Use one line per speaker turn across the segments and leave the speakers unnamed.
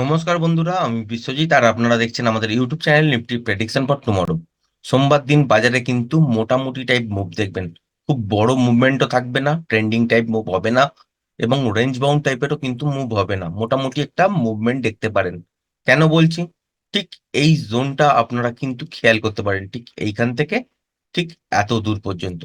নমস্কার বন্ধুরা, আমি বিশ্বজিৎ, আর আপনারা দেখছেন আমাদের YouTube channel Nifty prediction for tomorrow. সোমবার দিন বাজারে কিন্তু মোটামুটি টাইপ মুভ দেখবেন। খুব বড় মুভমেন্টও থাকবে না ট্রেন্ডিং টাইপ মুভ হবে না, এবং রেঞ্জ বাউন্ড টাইপেরও কিন্তু মুভ হবে না। মোটামুটি একটা মুভমেন্ট দেখতে পারেন। কেন বলছি? ঠিক এই জোনটা আপনারা কিন্তু খেয়াল করতে পারেন, ঠিক এইখান থেকে, ঠিক এত দূর পর্যন্ত।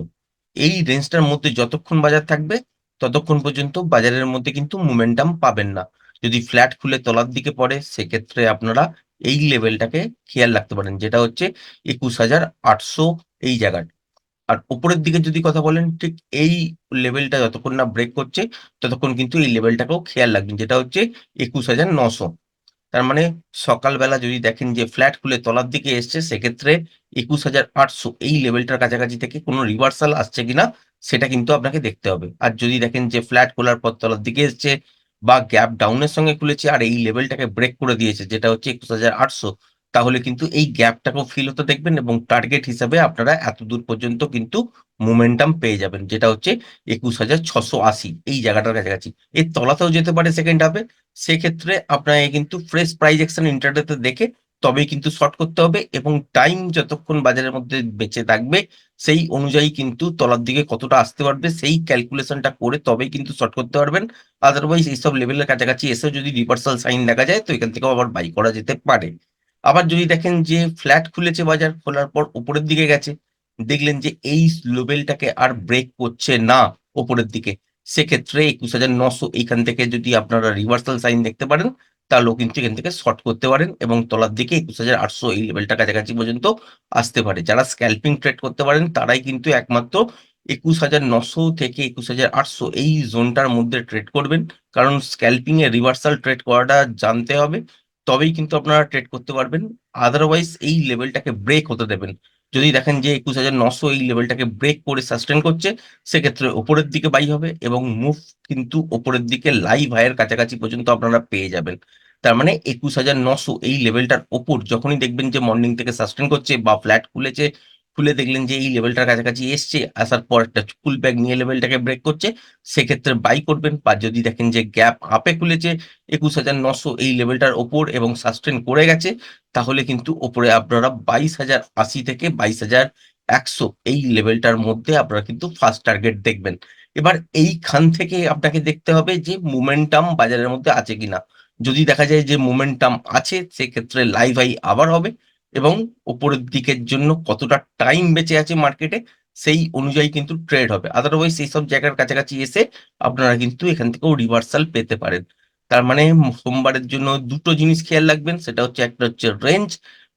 এই রেঞ্জটার মধ্যে যতক্ষণ বাজার থাকবে, ততক্ষণ পর্যন্ত বাজারের মধ্যে কিন্তু মোমেন্টাম পাবেন না। যদি ফ্ল্যাট খুলে তলার দিকে পড়ে, সেক্ষেত্রে আপনারা এই লেভেলটাকে খেয়াল রাখতে পারেন, যেটা হচ্ছে একুশ হাজার আটশো এই জায়গাটা আর উপরের দিকে যদি কথা বলেন, ঠিক এই লেভেলটা যতক্ষণ না ব্রেক করছে, ততক্ষণ কিন্তু এই লেভেলটাকেও খেয়াল রাখবেন, যেটা হচ্ছে একুশ হাজার নশো। তার মানে সকালবেলা যদি দেখেন যে ফ্ল্যাট খুলে তলার দিকে এসছে, সেক্ষেত্রে একুশ হাজার আটশো এই লেভেলটার কাছাকাছি থেকে কোনো রিভার্সাল আসছে কিনা, সেটা কিন্তু আপনাকে দেখতে হবে। আর যদি দেখেন যে ফ্ল্যাট খোলার পর তলার দিকে এসছে বা গ্যাপ ডাউনের সঙ্গে খুলেছে আর এই লেভেলটাকে ব্রেক করে দিয়েছে, যেটা হচ্ছে একুশ হাজার আটশো। তাহলে কিন্তু এই গ্যাপটাকেও ফিল হতে দেখবেন এবং টার্গেট হিসাবে আপনারা এত দূর পর্যন্ত কিন্তু মোমেন্টাম পেয়ে যাবেন, যেটা হচ্ছে একুশ হাজার ছশো আশি, এই জায়গাটার কাছাকাছি। এর তলাতেও যেতে পারে সেকেন্ড হাফে সেক্ষেত্রে আপনাকে কিন্তু ফ্রেশ প্রাইজেকশন ইন্টারনেটে দেখে তবেই কিন্তু শর্ট করতে হবে এবং টাইম যতক্ষণ বাজারের মধ্যে বেঁচে থাকবে, সেই অনুযায়ী কিন্তু তলার দিকে কতটা আসতে পারবে, সেই ক্যালকুলেশনটা করে তবেই কিন্তু শর্ট করতে পারবেন। আদারওয়াইজ এইসব লেভেলের কাছাকাছি এসে যদি রিভার্সাল সাইন দেখা যায়, তো এখান থেকেও আবার বাই করা যেতে পারে। আবার যদি দেখেন যে ফ্ল্যাট খুলেছে বাজার, খোলার পর উপরের দিকে গেছে, দেখলেন যে এই লেভেলটাকে আর ব্রেক করছে না ওপরের দিকে, সেক্ষেত্রে একুশ হাজার নশো এইখান থেকে যদি আপনারা রিভার্সাল সাইন দেখতে পারেন তাহলেও কিন্তু এখান থেকে শর্ট করতে পারেন এবং তলার দিকে একুশ হাজার আটশো এই লেভেলটা কাছাকাছি পর্যন্ত আসতে পারে। যারা স্ক্যাল্পিং ট্রেড করতে পারেন, তারাই কিন্তু একমাত্র একুশ হাজার নশো থেকে একুশ হাজার আটশো এই জোনটার মধ্যে ট্রেড করবেন। কারণ স্ক্যাল্পিং এ রিভার্সাল ট্রেড করাটা জানতে হবে, তবেই কিন্তু আপনারা ট্রেড করতে পারবেন। আদারওয়াইজ এই লেভেলটাকে ব্রেক হতে দেবেন। যদি দেখেন যে একুশ হাজার নশো এই লেভেলটাকে ব্রেক করে সাস্টেন করছে, সেক্ষেত্রে ওপরের দিকে বাই হবে এবং মুভ কিন্তু ওপরের দিকে লাইভ হায়ের কাছাকাছি পর্যন্ত আপনারা পেয়ে যাবেন। তার মানে একুশ হাজার নশো এই লেভেলটার ওপর যখনই দেখবেন যে মর্নিং থেকে সাস্টেন করছে বা ফ্ল্যাট খুলেছে খুলে দেখলেন যে এই লেভেলটার কাছাকাছি এসছে, আসার পর একটা ফুল ব্যাগ নিয়ে লেভেলটাকে ব্রেক করছে। সেক্ষেত্রে বাই করবেন বা যদি দেখেন যে গ্যাপ আপে খুলেছে, একুশ হাজার নশো এই লেভেলটার ওপর এবং সাস্টেন করে গেছে, তাহলে কিন্তু ওপরে আপনারা বাইশ হাজার আশি থেকে বাইশ হাজার একশো এই লেভেলটার মধ্যে আপনারা কিন্তু ফার্স্ট টার্গেট দেখবেন। এবার এইখান থেকে আপনাকে দেখতে হবে যে মোমেন্টাম বাজারের মধ্যে আছে কিনা। যদি দেখা যায় যে মোমেন্টাম আছে, সেক্ষেত্রে লাইভ হাই আবার হবে। এবং ওপরের দিকের জন্য কতটা টাইম বেঁচে আছে মার্কেটে সেই অনুযায়ী কিন্তু ট্রেড হবে। আদারওয়াইজ সেই সব জায়গার কাছাকাছি এসে আপনারা কিন্তু এখান থেকেও রিভার্সাল পেতে পারেন। তার মানে সোমবারের জন্য দুটো জিনিস খেয়াল রাখবেন, সেটা হচ্ছে একটা হচ্ছে রেঞ্জ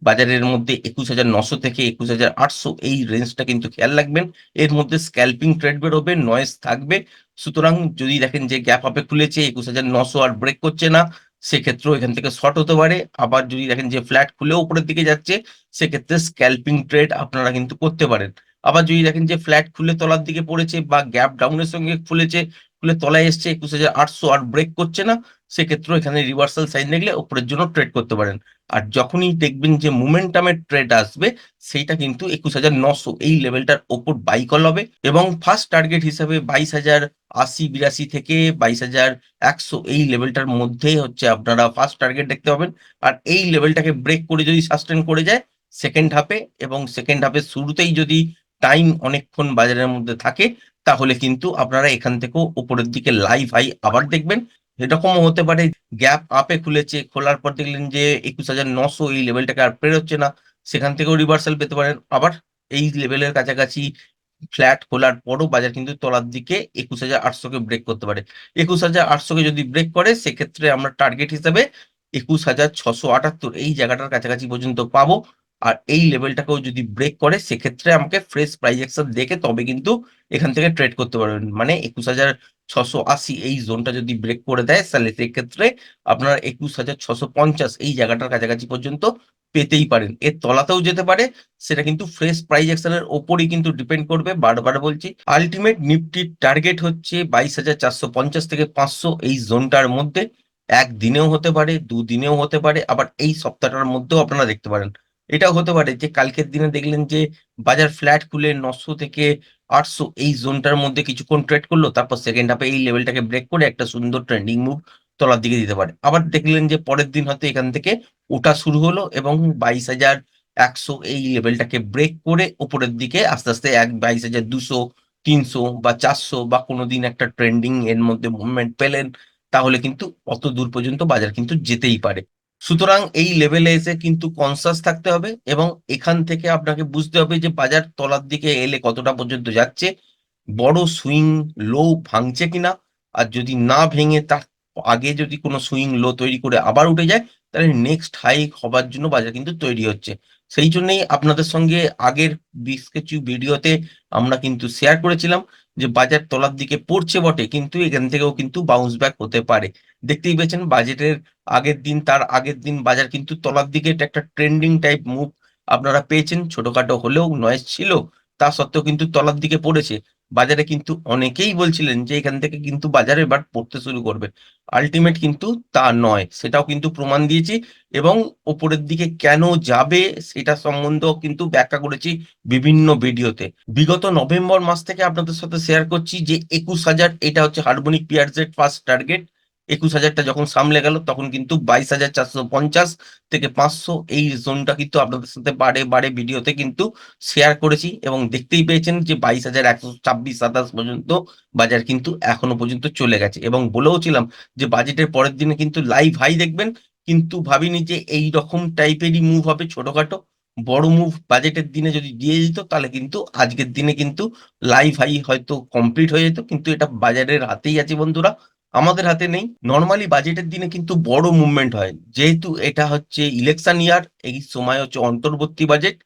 বাজারের মধ্যে একুশ হাজার নশো থেকে একুশ হাজার আটশো এই রেঞ্জটা কিন্তু খেয়াল রাখবেন। এর মধ্যে স্ক্যাল্পিং ট্রেড বেরোবে নয়েস থাকবে। সুতরাং যদি দেখেন যে গ্যাপ আপে খুলেছে, একুশ হাজার নশো আর ব্রেক করছে না সেক্ষেত্রেও এখান থেকে শর্ট হতে পারে। আবার যদি দেখেন যে ফ্ল্যাট খুলে উপরের দিকে যাচ্ছে, সেক্ষেত্রে স্ক্যাল্পিং ট্রেড আপনারা কিন্তু করতে পারেন। আবার যদি দেখেন যে ফ্ল্যাট খুলে তলার দিকে পড়েছে বা গ্যাপ ডাউনের সঙ্গে খুলেছে, খুলে তলায় এসছে, একুশ হাজার আটশো আর ব্রেক করছে না সেক্ষেত্রেও এখানে রিভার্সাল সাইন দেখলে উপরের জন্য ট্রেড করতে পারেন। আর যখনই দেখবেন যে মোমেন্টামের ট্রেড আসবে, সেইটা কিন্তু একুশ হাজার নশো এই লেভেলটার ওপর বাই কল হবে এবং ফার্স্ট টার্গেট হিসাবে বাইশ হাজার আশি বিরাশি থেকে বাইশ হাজার একশো এই লেভেলটার মধ্যেই হচ্ছে আপনারা ফার্স্ট টার্গেট দেখতে পাবেন। আর এই লেভেলটাকে ব্রেক করে যদি সাস্টেন করে যায় সেকেন্ড হাফে এবং সেকেন্ড হাফের শুরুতেই যদি টাইম অনেকক্ষণ বাজারের মধ্যে থাকে, তাহলে কিন্তু আপনারা এখান থেকেও উপরের দিকে লাইভ হাই আবার দেখবেন। এরকমও হতে পারে গ্যাপ আপে খুলেছে, খোলার পর দেখলেন যে একুশ হাজার নশো এই লেভেলটাকে আর পেরোচ্ছে না, সেখান থেকেও রিভার্সাল পেতে পারেন। আবার এই লেভেলের কাছাকাছি ফ্ল্যাট খোলার পরও বাজার কিন্তু তলার দিকে একুশ হাজার আটশোকে ব্রেক করতে পারে। একুশ হাজার আটশোকে যদি ব্রেক করে, সেক্ষেত্রে আমরা টার্গেট হিসাবে একুশ হাজার ছশো আটাত্তর এই জায়গাটার কাছাকাছি পর্যন্ত পাবো। আর এই লেভেলটাকেও যদি ব্রেক করে, সেক্ষেত্রে আমাকে ফ্রেশ প্রাইস দেখে তবে কিন্তু এখান থেকে ট্রেড করতে পারবেন। মানে একুশ হাজার ছশো আশি এই জোনটা যদি ব্রেক করে দেয়, তাহলে সেক্ষেত্রে আপনার একুশ হাজার ছশো পঞ্চাশ এই জায়গাটার কাছাকাছি পর্যন্ত পেতেই পারেন। এর তলাতেও যেতে পারে, সেটা কিন্তু ফ্রেশ প্রাইস অ্যাকশনের ওপরই কিন্তু ডিপেন্ড করবে। বারবার বলছি আলটিমেট নিফটির টার্গেট হচ্ছে বাইশ হাজার চারশো পঞ্চাশ থেকে পাঁচশো এই জোনটার মধ্যে। একদিনেও হতে পারে দুদিনেও হতে পারে, আবার এই সপ্তাহটার মধ্যেও আপনারা দেখতে পারেন। এটাও হতে পারে যে কালকের দিনে দেখলেন যে বাজার ফ্ল্যাট খুলে নশো থেকে আটশো এই জোনটার মধ্যে কিছুক্ষণ ট্রেড করল, তারপর সেকেন্ড হাফে এই লেভেলটাকে ব্রেক করে একটা সুন্দর ট্রেন্ডিং মুভ তলার দিকে দিতে পারে। আবার দেখলেন যে পরের দিন হয়তো এখান থেকে ওটা শুরু হলো এবং বাইশ হাজার একশো এই লেভেলটাকে ব্রেক করে ওপরের দিকে আস্তে আস্তে এক বাইশ হাজার দুশো, তিনশো বা চারশো বা কোনোদিন একটা ট্রেন্ডিং এর মধ্যে মুভমেন্ট পেলেন, তাহলে কিন্তু অত দূর পর্যন্ত বাজার কিন্তু যেতেই পারে। সুতরাং এই লেভেলে এসে কিন্তু কনসাস থাকতে হবে এবং এখান থেকে আপনাকে বুঝতে হবে যে বাজার তলার দিকে এলে কতটা পর্যন্ত যাচ্ছে, বড় সুইং লো ভাঙছে কিনা, আর যদি না ভেঙে তার আগে যদি কোনো সুইং লো তৈরি করে আবার উঠে যায়, তাহলে নেক্সট হাইক হবার জন্য বাজার কিন্তু তৈরি হচ্ছে। সেই জন্যই আপনাদের সঙ্গে আগের বেশ কিছু ভিডিওতে আমরা কিন্তু শেয়ার করেছিলাম যে বাজার তলার দিকে পড়ছে বটে, কিন্তু এখান থেকেও কিন্তু বাউন্স ব্যাক হতে পারে। দেখতেই পেয়েছেন বাজেটের আগের দিন, তার আগের দিন বাজার কিন্তু তলার দিকে একটা ট্রেন্ডিং টাইপ মুভ আপনারা পেয়েছেন। ছোটখাটো হলেও নয়েজ ছিল, তা সত্ত্বেও কিন্তু তলার দিকে পড়েছে। বাজারে কিন্তু অনেকেই বলছিলেন যে এখান থেকে কিন্তু বাজারে এবার পড়তে শুরু করবে। আলটিমেট কিন্তু তা নয়, সেটাও কিন্তু প্রমাণ দিয়েছি এবং ওপরের দিকে কেন যাবে সেটা সম্বন্ধেও কিন্তু ব্যাখ্যা করেছি বিভিন্ন ভিডিওতে। বিগত নভেম্বর মাস থেকে আপনাদের সাথে শেয়ার করছি যে একুশ হাজার এটা হচ্ছে হারমোনিক পিয়ার্সের ফার্স্ট টার্গেট একুশ হাজারটা যখন সামলে গেল, তখন কিন্তু বাইশ হাজার চারশো পঞ্চাশ থেকে পাঁচশো এই জোনটা কিন্তু আপনাদের সাথে বারে বারে ভিডিওতে কিন্তু শেয়ার করেছি এবং দেখতেই পেয়েছেন যে বাইশ হাজার একশো ছাব্বিশ সাতাশ পর্যন্ত বাজার কিন্তু এখনও পর্যন্ত চলে গেছে। এবং বলেও ছিলাম যে বাজেটের পরের দিনে কিন্তু লাইভ হাই দেখবেন, কিন্তু ভাবিনি যে এই রকম টাইপেরই মুভ হবে ছোটখাটো। বড় মুভ বাজেটের দিনে যদি দিয়ে দিত, তাহলে কিন্তু আজকের দিনে কিন্তু লাইভ হাই হয়তো কমপ্লিট হয়ে যেত, কিন্তু এটা বাজারের হাতেই আছে বন্ধুরা। আমাদের হাতে নেই। নর্মালি বাজেটের দিনে কিন্তু বড় মুভমেন্ট হয়। যেহেতু এটা হচ্ছে ইলেকশন ইয়ার এই সময় হচ্ছে অন্তর্বর্তী বাজেট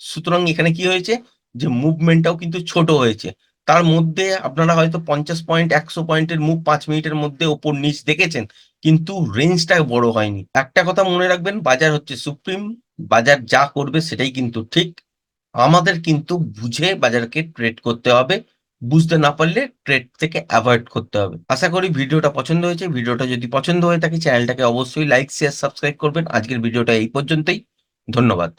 সুতরাং এখানে কি হয়েছে? যে মুভমেন্টটাও কিন্তু ছোট হয়েছে। তার মধ্যে আপনারা হয়তো পঞ্চাশ পয়েন্ট একশো পয়েন্টের মুভ পাঁচ মিনিটের মধ্যে ওপর নিচ দেখেছেন। কিন্তু রেঞ্জটা বড় হয়নি। একটা কথা মনে রাখবেন, বাজার হচ্ছে সুপ্রিম বাজার যা করবে সেটাই কিন্তু ঠিক। আমাদের কিন্তু বুঝে বাজারকে ট্রেড করতে হবে। বুঝতে না পারলে ট্রেড থেকে অ্যাভয়েড করতে হবে। আশা করি ভিডিওটা পছন্দ হয়েছে। ভিডিওটা যদি পছন্দ হয়ে থাকে চ্যানেলটাকে অবশ্যই লাইক শেয়ার সাবস্ক্রাইব করবেন। আজকের ভিডিওটা এই পর্যন্তই। ধন্যবাদ।